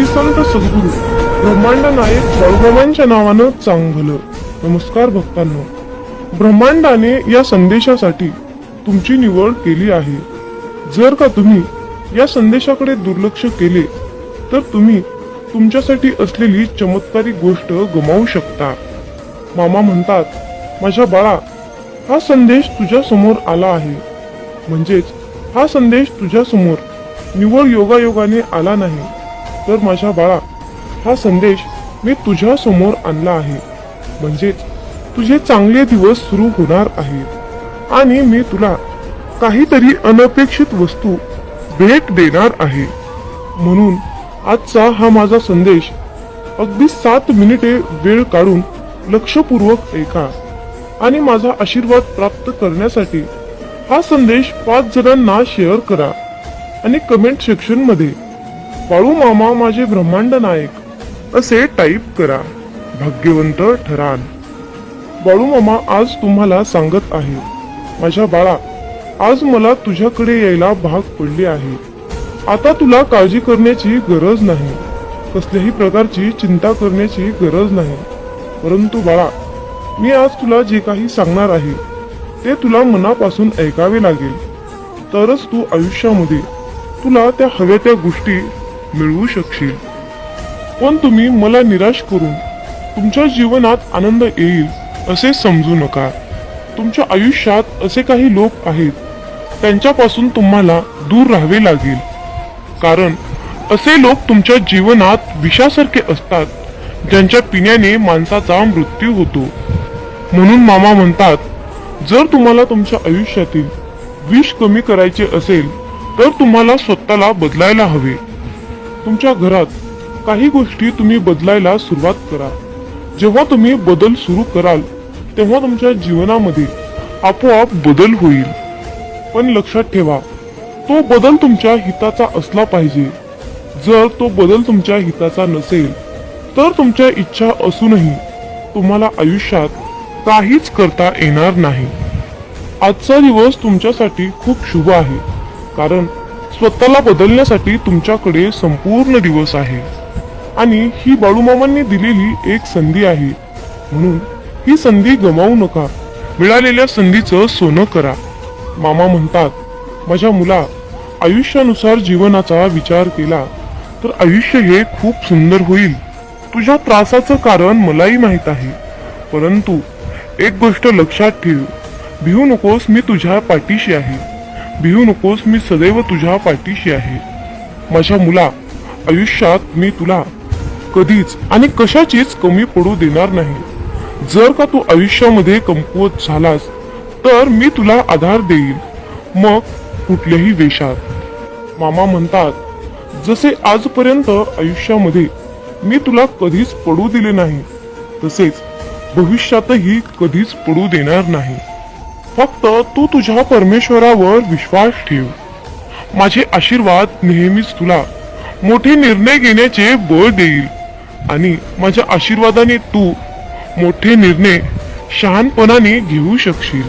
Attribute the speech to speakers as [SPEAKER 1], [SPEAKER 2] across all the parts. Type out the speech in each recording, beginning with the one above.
[SPEAKER 1] श्री संत सद्गुरू ब्रह्मांड नायक बाळूमामांच्या नावानं चांगलं. नमस्कार भक्तांनो. ब्रह्मांडाने या संदेशासाठी तुमची निवड केली आहे. जर का तुम्ही या संदेशाकडे दुर्लक्ष केले तर तुम्ही तुमच्यासाठी असलेली चमत्कारिक गोष्ट गमावू शकता. मामा म्हणतात माझ्या बाळा हा संदेश तुझ्या समोर आला आहे. म्हणजेच हा संदेश तुझ्या समोर निवड योगायोगाने आला नाही. तर माझ्या बाळा हा संदेश मी तुझ्या समोर आणला आहे. म्हणजेच तुझे चांगले दिवस सुरू होणार आहेत. आणि मी तुला काहीतरी अनपेक्षित वस्तू भेट देणार आहे. म्हणून आजचा हा माझा संदेश अगदी सात मिनिटे वेळ काढून लक्षपूर्वक ऐका. आणि माझा आशीर्वाद प्राप्त करण्यासाठी हा संदेश पाच जणांना शेअर करा. आणि कमेंट सेक्शन मध्ये मामा माझे ब्रह्मांड नायक असे टाईप करा. भाग्यवंत ठराल बाळू मामा आज तुम्हाला सांगत आहे माझ्या बाळा आज मला तुझ्याकडे यायला भाग पडले आहे. आता तुला काळजी करण्याची गरज नाही. कसल्याही प्रकारची चिंता करण्याची गरज नाही. परंतु बाळा मी आज तुला जे काही सांगणार आहे ते तुला मनापासून ऐकावे लागेल. तरच तू आयुष्यामध्ये तुला त्या हव्या त्या गोष्टी मिळवू शकशील. पण तुम्ही मला निराश करून तुमच्या जीवनात आनंद येईल असे समजू नका. तुमच्या आयुष्यात असे काही लोक आहेत त्यांच्यापासून तुम्हाला दूर राहावे लागेल. कारण असे लोक तुमच्या जीवनात विषासारखे असतात ज्यांच्या पिण्याने माणसाचा मृत्यू होतो. म्हणून मामा म्हणतात जर तुम्हाला तुमच्या आयुष्यातील विष कमी करायचे असेल तर तुम्हाला स्वतःला बदलायला हवे. तुमच्या घरात काही गोष्टी तुम्ही बदलायला सुरुवात करा. जेव्हा तुम्ही बदल सुरू कराल तेव्हा तुमच्या जीवनामध्ये आपोआप बदल होईल. पण लक्षात ठेवा तो बदल तुमच्या हिताचा असला पाहिजे. जर तो बदल तुमच्या हिताचा नसेल तर तुमच्या इच्छा असूनही तुम्हाला आयुष्यात काहीच करता येणार नाही. आजचा दिवस तुमच्यासाठी खूप शुभ आहे कारण स्वतःला बदलण्यासाठी तुमच्याकडे संपूर्ण दिवस आहे. आणि ही बाळूमामांनी दिलेली एक संधी आहे. म्हणून ही संधी गमावू नका. मिळालेल्या संधीचं सोनं करा. मामा म्हणतात माझ्या मुला आयुष्यानुसार जीवनाचा विचार केला तर आयुष्य हे खूप सुंदर होईल. तुझ्या त्रासाचं कारण मलाही माहीत आहे. परंतु एक गोष्ट लक्षात ठेव. भिवू नकोस मी तुझ्या पाठीशी आहे. भिवू नकोस मी सदैव तुझ्या पाठीशी आहे. माझ्या मुला आयुष्यात मी तुला कधीच आणि कशाचीच कमी पडू देणार नाही. जर का तू आयुष्यामध्ये कमकुवत झालास तर मी तुला आधार देईल मग कुठल्याही वेशात मामा म्हणतात जसे आजपर्यंत आयुष्यामध्ये मी तुला कधीच पडू दिले नाही तसेच भविष्यातही कधीच पडू देणार नाही. फक्त तू तुझ्या परमेश्वरावर विश्वास ठेव. माझे आशीर्वाद नेहमीच तुला. मोठे निर्णय घेण्याचे बळ देईल. आणि माझ्या आशीर्वादाने तू मोठे निर्णय शहाणपणाने घेऊ शकशील.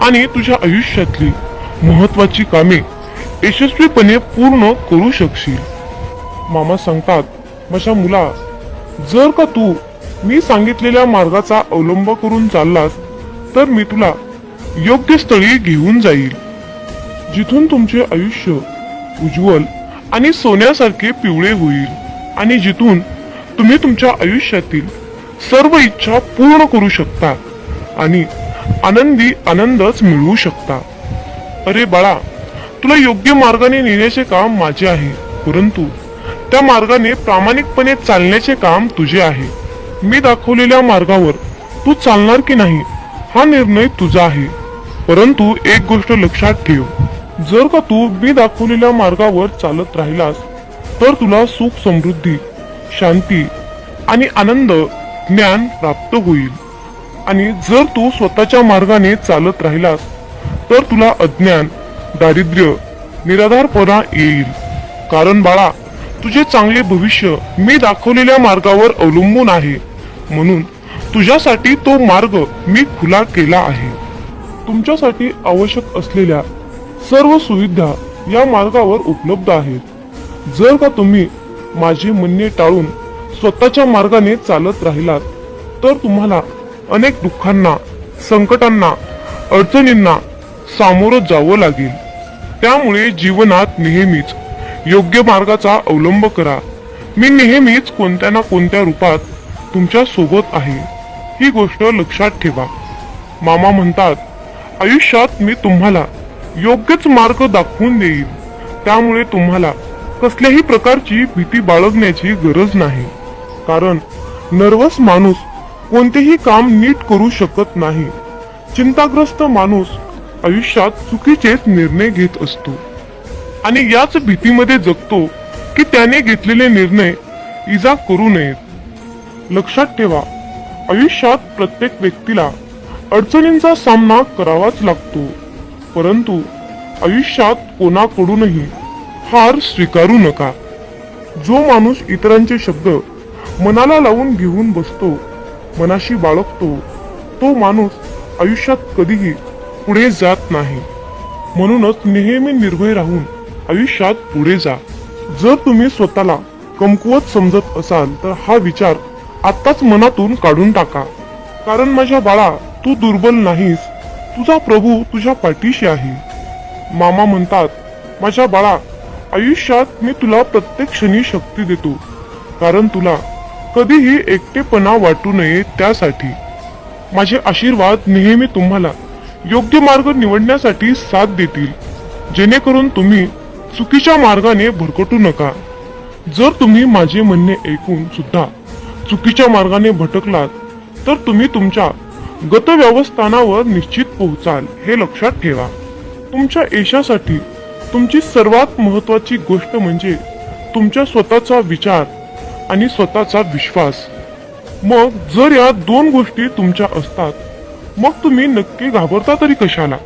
[SPEAKER 1] आणि तुझ्या आयुष्यातली महत्वाची कामे यशस्वीपणे पूर्ण करू शकशील. मामा सांगतात माझ्या मुला जर का तू मी सांगितलेल्या मार्गाचा अवलंब करून चाललास तर मी तुला योग्य स्थळी घेऊन जाईल. जिथून तुमचे आयुष्य उज्ज्वल आणि सोन्यासारखे पिवळे होईल. आणि जिथून तुम्ही तुमच्या आयुष्यातील सर्व इच्छा पूर्ण करू शकता आणि आनंदी आनंदच मिळवू शकता. अरे बाळा तुला योग्य मार्गाने नेण्याचे काम माझे आहे परंतु त्या मार्गाने प्रामाणिकपणे चालण्याचे काम तुझे आहे. मी दाखवलेल्या मार्गावर तू चालणार की नाही हा निर्णय तुझा आहे. परंतु एक गोष्ट लक्षात ठेव. जर का तू मी दाखवलेल्या मार्गावर चालत राहिलास तर तुला सुख समृद्धी शांती आणि आनंद ज्ञान प्राप्त होईल. आणि जर तू स्वतःच्या मार्गाने चालत राहिलास तर तुला अज्ञान दारिद्र्य निराधारपणा येईल. कारण बाळा तुझे चांगले भविष्य मी दाखवलेल्या मार्गावर अवलंबून आहे. म्हणून तुझ्यासाठी तो मार्ग मी खुला केला आहे. तुमच्यासाठी आवश्यक असलेल्या सर्व सुविधा या मार्गावर उपलब्ध आहेत. जर का तुम्ही माझे म्हणणे टाळून स्वतःच्या मार्गाने चालत राहिलात तर तुम्हाला अनेक दुःखांना संकटांना अडचणींना सामोरं जावं लागेल. त्यामुळे जीवनात नेहमीच योग्य मार्गाचा अवलंब करा. मी नेहमीच कोणत्या ना कोणत्या रूपात तुमच्यासोबत आहे. ही गोष्ट लक्षात ठेवा. मामा म्हणतात आयुष्यात मी तुम्हाला योग्यच मार्ग दाखवून देईल त्यामुळे तुम्हाला कसल्याही प्रकारची भीती बाळगण्याची गरज नाही. कारण नर्वस माणूस कोणतेही काम नीट करू शकत नाही. चिंताग्रस्त माणूस आयुष्यात चुकीचेच निर्णय घेत असतो. आणि याच भीतीमध्ये जगतो की त्याने घेतलेले निर्णय इजा करू नयेत. लक्षात ठेवा आयुष्यात प्रत्येक व्यक्तीला अडचणींचा सामना करावाच लागतो. परंतु आयुष्यात कोणाकडूनही हार स्वीकारू नका. जो माणूस इतरांचे शब्द मनाला लावून घेऊन बसतो मनाशी बाळगतो तो माणूस आयुष्यात कधीही पुढे जात नाही. म्हणूनच नेहमी निर्भय राहून आयुष्यात पुढे जा. जर तुम्ही स्वतःला कमकुवत समजत असाल तर हा विचार आत्ताच मनातून काढून टाका. कारण माझ्या बाळा तू दुर्बल नाहीस. तुझा प्रभू तुझ्या पाठीशी आहे. मामा म्हणतात माझ्या बाळा आयुष्यात मी तुला प्रत्येक क्षणी शक्ती देतो. कारण तुला कधीही एकटेपणा वाटू नये त्यासाठी. माझे आशीर्वाद नेहमी तुम्हाला योग्य मार्ग निवडण्यासाठी साथ देतील. जेणेकरून तुम्ही चुकीच्या मार्गाने भरकटू नका. जर तुम्ही माझे म्हणणे ऐकून सुद्धा चुकीच्या मार्गाने भटकलात तर तुम्ही तुमच्या गतव्यवस्थानावर निश्चित पोहोचाल हे लक्षात ठेवा. तुमच्या यशासाठी तुमची सर्वात महत्वाची गोष्ट म्हणजे तुमच्या स्वतःचा विचार आणि स्वतःचा विश्वास. मग जर या दोन गोष्टी तुमच्या असतात मग तुम्ही नक्की घाबरता तरी कशाला?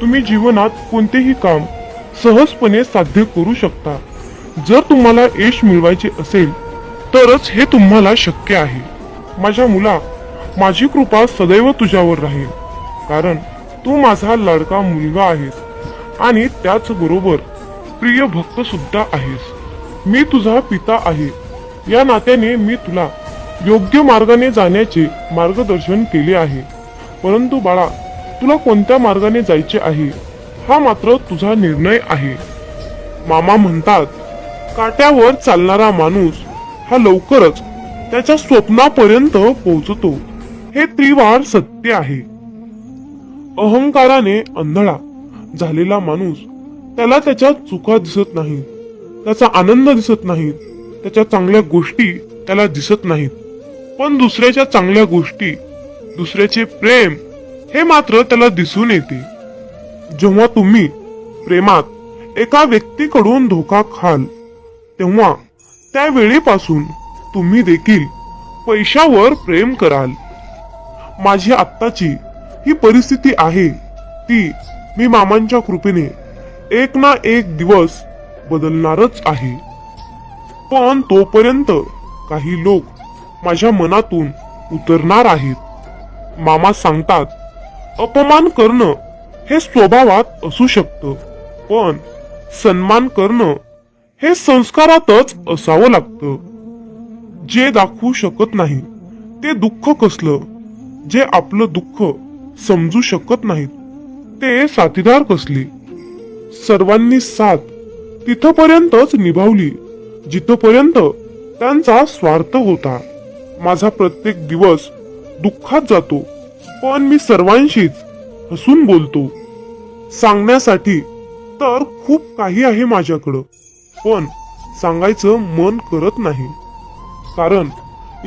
[SPEAKER 1] तुम्ही जीवनात कोणतेही काम सहजपणे साध्य करू शकता. जर तुम्हाला यश मिळवायचे असेल तरच हे तुम्हाला शक्य आहे. माझ्या मुला माझी कृपा सदैव तुझ्यावर राहील. कारण तू माझा लाडका मुलगा आहेस आणि त्याचबरोबर प्रिय भक्त सुद्धा आहेस. मी तुझा पिता आहे. या नात्याने मी तुला योग्य मार्गाने जाण्याचे मार्गदर्शन केले आहे. परंतु बाळा तुला कोणत्या मार्गाने जायचे आहे? हा मात्र तुझा निर्णय आहे. मामा म्हणतात काट्यावर चालणारा माणूस हा लवकरच त्याच्या स्वप्नापर्यंत पोहोचतो. हे त्रिवार सत्य आहे. अहंकाराने अंधळा झालेला माणूस त्याला त्याच्या चुका दिसत नाही त्याचा आनंद दिसत नाही त्याच्या चांगल्या गोष्टी त्याला दिसत नाहीत. पण दुसऱ्याच्या चांगल्या गोष्टी दुसऱ्याचे प्रेम हे मात्र त्याला दिसून येते. जेव्हा तुम्ही प्रेमात एका व्यक्तीकडून धोका खाल तेव्हा त्या वेळेपासून तुम्ही देखील पैशावर प्रेम कराल. माझी आत्ताची ही परिस्थिती आहे ती मी मामांच्या कृपेने एक ना एक दिवस बदलणारच आहे. पण तोपर्यंत काही लोक माझ्या मनातून उतरणार आहेत. मामा सांगतात अपमान करणं हे स्वभावात असू शकतं पण सन्मान करणं हे संस्कारातच असावं लागतं. जे दाखवू शकत नाही ते दुःख कसलं? जे आपलं दुःख समजू शकत नाहीत ते साथीदार कसले? सर्वांनी साथ तिथपर्यंतच निभावली जिथपर्यंत त्यांचा स्वार्थ होता. माझा प्रत्येक दिवस दुःखात जातो पण मी सर्वांशीच हसून बोलतो. सांगण्यासाठी तर खूप काही आहे माझ्याकडं पण सांगायचं मन करत नाही. कारण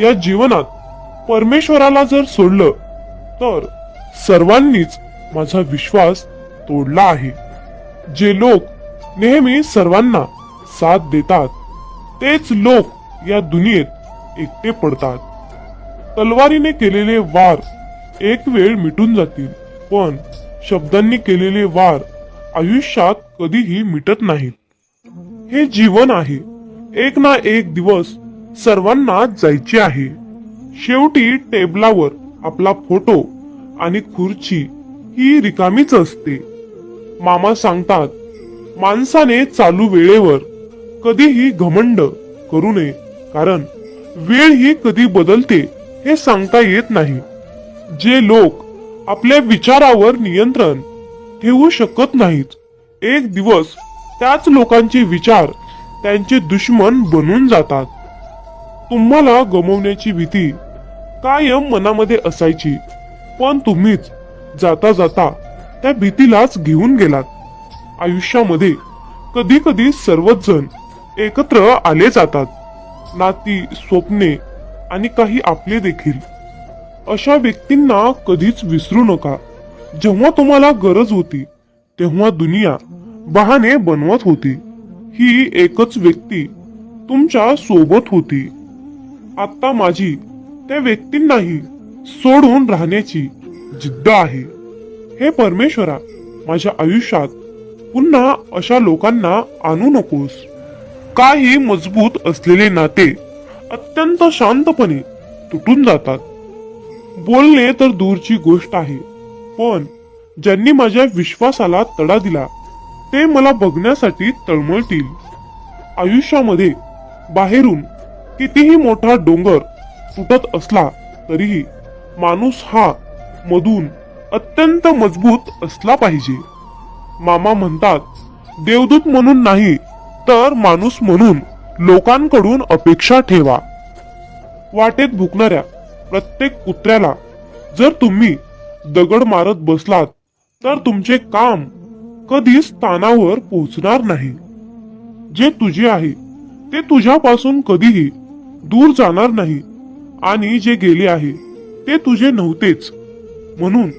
[SPEAKER 1] या जीवनात परमेश्वराला जर सोडलं तर सर्वांनीच माझा विश्वास तोडला आहे. जे लोक नेहमी सर्वांना साथ देतात तेच लोक या दुनियेत एकटे पडतात. तलवारीने केलेले वार एक वेळ मिटून जातील पण शब्दांनी केलेले वार आयुष्यात कधीही मिटत नाहीत. हे जीवन आहे. एक ना एक दिवस सर्वांना जायचे आहे. शेवटी टेबलावर आपला फोटो आणि खुर्ची ही रिकामीच असते. मामा सांगतात माणसाने चालू वेळेवर कधीही घमंड करू नये कारण वेळ ही कधी बदलते हे सांगता येत नाही. जे लोक आपल्या विचारावर नियंत्रण ठेवू शकत नाहीत एक दिवस त्याच लोकांचे विचार त्यांचे दुश्मन बनून जातात. तुम्हाला गमवण्याची भीती कायम मनामध्ये असायची. पण तुम्हीच जाता जाता त्या भीतीलाच घेऊन गेलात. आयुष्यामध्ये कधी कधी सर्वच जण एकत्र आले जातात. नाती स्वप्ने आणि काही आपले देखील. अशा व्यक्तींना कधीच विसरू नका. जेव्हा तुम्हाला गरज होती तेव्हा दुनिया बहाणे बनवत होती. ही एकच व्यक्ती तुमच्यासोबत होती. आता माझी त्या व्यक्तींनाही सोडून राहण्याची जिद्द आहे. हे परमेश्वरा माझ्या आयुष्यात पुन्हा अशा लोकांना आणू नकोस. काही मजबूत असलेले नाते अत्यंत शांतपणे तुटून जातात. बोलणे तर दूरची गोष्ट आहे पण ज्यांनी माझ्या विश्वासाला तडा दिला ते मला बघण्यासाठी तळमळतील. आयुष्यामध्ये बाहेरून कितीही मोठा डोंगर फुटत असला तरीही माणूस हा मधून अत्यंत मजबूत असला पाहिजे. मामा म्हणतात देवदूत म्हणून नाही तर माणूस म्हणून लोकांकडून अपेक्षा ठेवा. वाटेत भुकणाऱ्या प्रत्येक कुत्र्याला जर तुम्ही दगड मारत बसलात तर तुमचे काम कधीच स्थानावर पोहोचणार नाही. जे तुझे आहे ते तुझ्यापासून कधीही दूर जाणार नाही. आणि जे गेले आहे ते तुझे नव्हतेच. म्हणून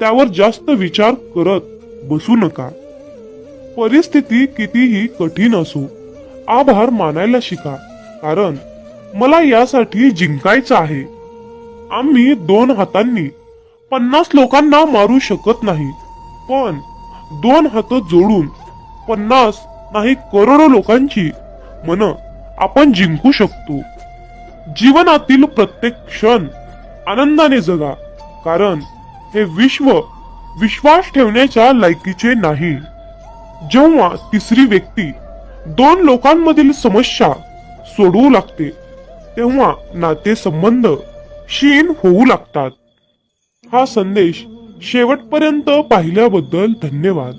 [SPEAKER 1] त्यावर जास्त विचार करत बसू नका. परिस्थिती कितीही कठीण असो आभार मानायला शिका कारण मला यासाठी जिंकायचं आहे. आम्ही दोन हातांनी पन्नास लोकांना मारू शकत नाही पण दोन हात जोडून पन्नास नाही करोडो लोकांची मन आपण जिंकू शकतो. जीवनातील प्रत्येक क्षण आनंदाने जगा कारण हे विश्व विश्वास ठेवण्याच्या लायकीचे नाही. जेव्हा तिसरी व्यक्ती दोन लोकांमधील समस्या सोडवू लागते तेव्हा नातेसंबंध क्षीण होऊ लागतात. हा संदेश शेवटपर्यंत पाहिल्याबद्दल धन्यवाद.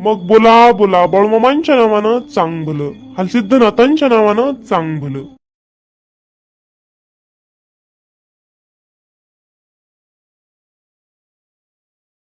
[SPEAKER 1] मग बोला बोला बळमामांच्या नावानं चांग भलं हलसिद्धनाथांच्या नावानं चांग भलं